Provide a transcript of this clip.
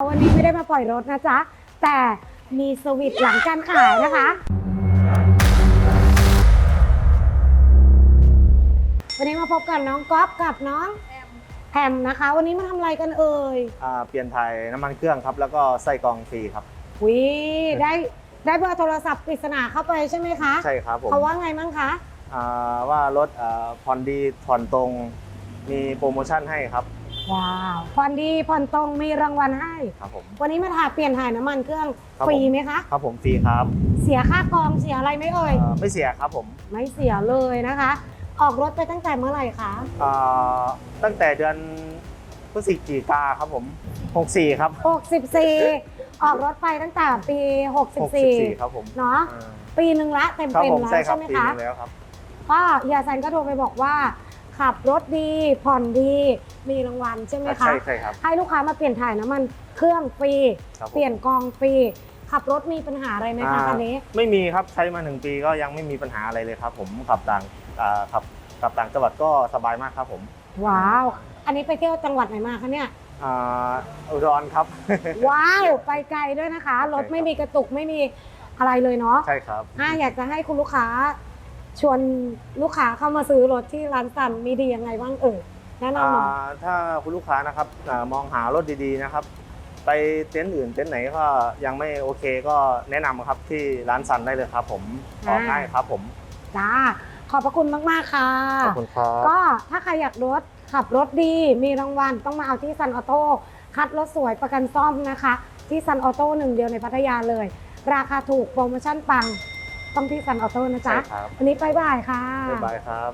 วันนี้ไม่ได้มาปล่อยรถนะจ๊ะ แต่มีสวิตช์หลังการขายนะคะ วันนี้มาพบกับน้องก๊อฟกับน้องแฮมนะคะ วันนี้มาทำอะไรกันเอ่ยอ่าเปลี่ยนถ่ายน้ำมันเครื่องครับ แล้วก็ใส่กรองฟรีครับ วิได้ได้เบอร์โทรศัพท์ปริศนาเข้าไปใช่ไหมคะใช่ครับผมเขาว่าไงมั่งคะอ่าว่ารถอ่าผ่อนดีผ่อนตรงมีโปรโมชั่นให้ครับ ว้าวผ่อนดีผ่อนตรงมีรางวัลให้ ครับผมวันนี้มาถ่ายเปลี่ยนถ่ายน้ำมันเครื่องครับฟรีผมไหมคะ ครับผมฟรีครับเสียค่ากองเสียอะไรไหมเอ่ยอ่าไม่เสียครับผมไม่เสียเลยนะคะ ออกรถไปตั้งแต่เมื่อไหร่คะอ่าตั้งแต่เดือนพฤศจิกาครับผม64ครับ64 ออกรถไปตั้งแต่ปี 64ครับผมเนาะอ่าปีหนึ่งละเต็มครับเป็นผมแล้วใช่ครัใช่บไหมปีคะ นึงแล้วครับ ก็ยาซันก็โทรไปบอกว่า ขับรถดี ผ่อนดี มีรางวัลใช่ไหมคะ ใช่ใช่ครับ ให้ลูกค้ามาเปลี่ยนถ่ายน้ำมันเครื่องฟรี ครับผม เปลี่ยนกองฟรี ขับรถมีปัญหาอะไรไหมคะอ่าคันนี้ ไม่มีครับใช้มาหนึ่งปีก็ยังไม่มีปัญหาอะไรเลยครับ ผมขับต่างอ่าขับขับต่างจังหวัดก็สบายมากครับผมว้าว อันนี้ไปเที่ยวจังหวัดไหนมาคะเนี่ย อ่าอุดรครับ ว้าว ไปไกลด้วยนะคะ รถไม่มีกระตุกไม่มีอะไรเลยเนาะใช่ครับ อะอยากจะให้คุณลูกค้า ชวนลูกค้าเข้ามาซื้อรถที่ร้านสันมีดียังไงบ้างเอ่ยแนะนำหน่อยอ่าถ้าคุณลูกค้านะครับอามองหารถดีๆนะครับ ไปเต็นท์อื่นเต็นท์ไหนก็ยังไม่โอเคก็แนะนำครับที่ร้านซันได้เลยครับ ผมออกง่ายครับ ผมจ้าขอบพระคุณมาก ๆ ค่ะ ขอบคุณครับ ก็ถ้าใครอยากรถขับรถดีมีรางวัลต้องมาเอาที่ซันออโต้คัดรถสวยประกันซ่อมนะคะ ที่ซันออโต้หนึ่งเดียวในพัทยาเลย ราคาถูกโปรโมชั่นปัง ต้องที่ซันออโต้นะจ๊ะใช่ครับ วันนี้บายบายค่ะ บ๊ายบายครับ